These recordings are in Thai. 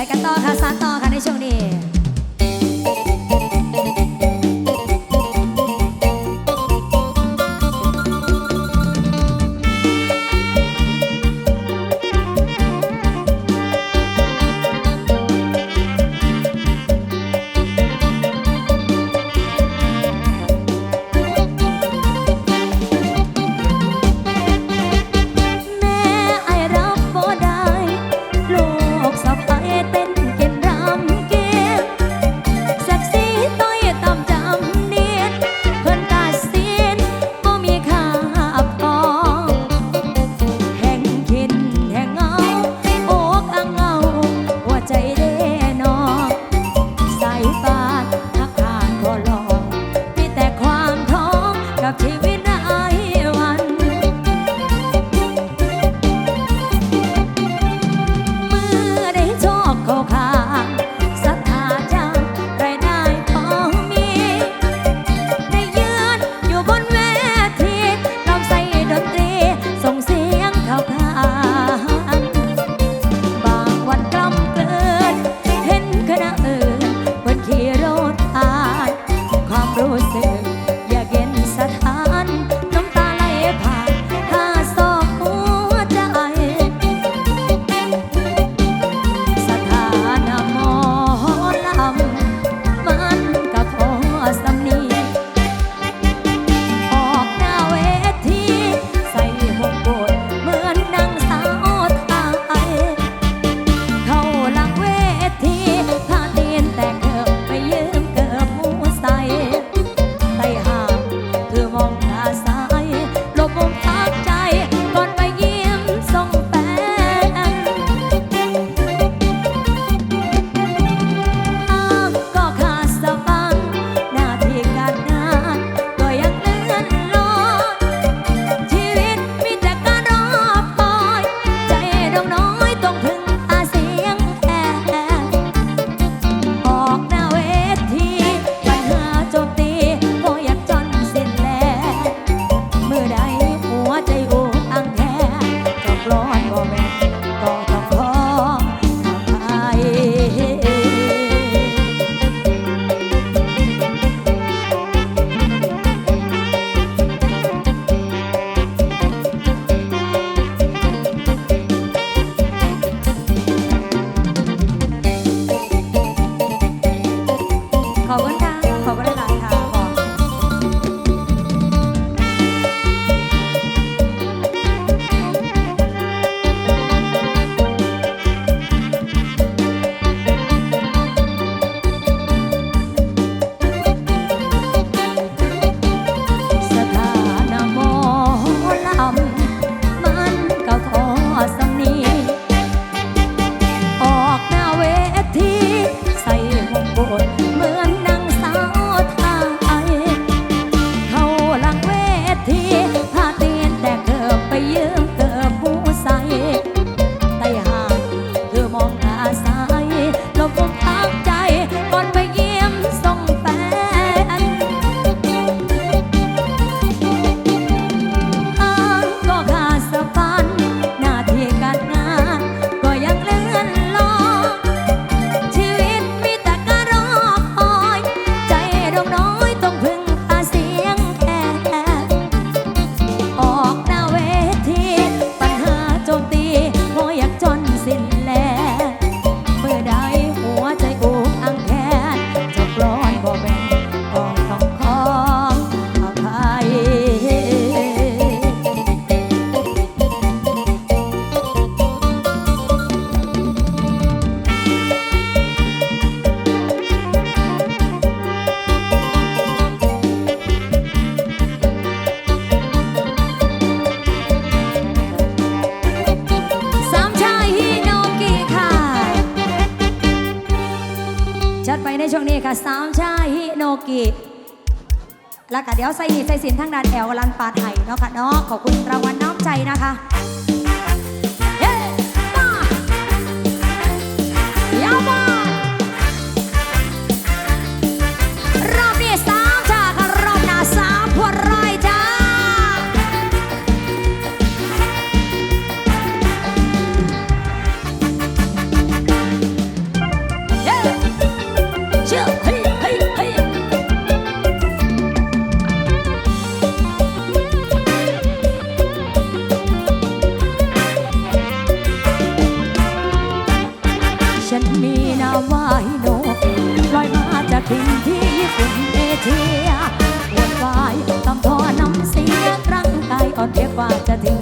ไปกันต่อค่ะสานต่อค่ะในช่วงนี้ ในช่วงนี้ค่ะสาวชาฮิโนกิแล้วก็เดี๋ยวใส่หีใส่สินทั้งด้านแอลลันปาไทยเนาะค่ะเนาะขอบคุณรางวัลน้ำใจนะคะ นาว่าฮิโนลอยมาจากดินที่ญี่ปุ่นเอเชียวนวายต้องทอน้ำเสียงร่างกายอ่อนเพลียกว่าจะถึง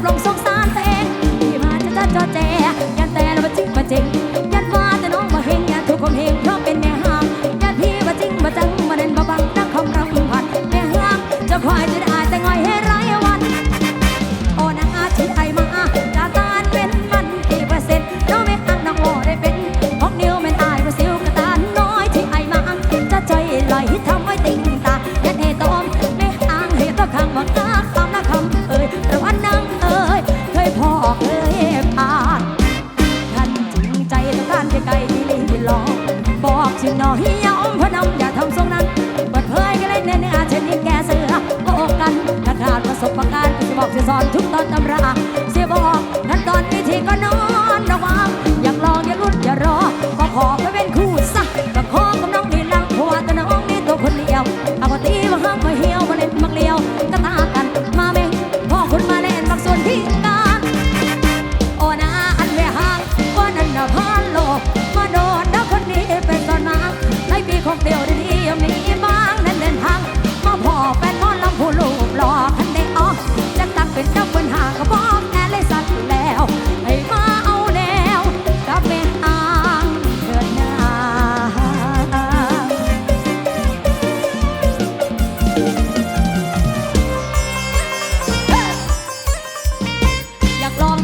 from some ตำราเสียบอกนั้นตอนพิธีก็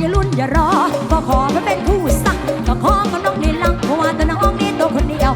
อย่าลุ้นอย่ารอ ก็ขอมาเป็นผู้สักก็ขอก็น้องในี่ลังเพราะว่าตัวน้องนี่ตัวคนเดียว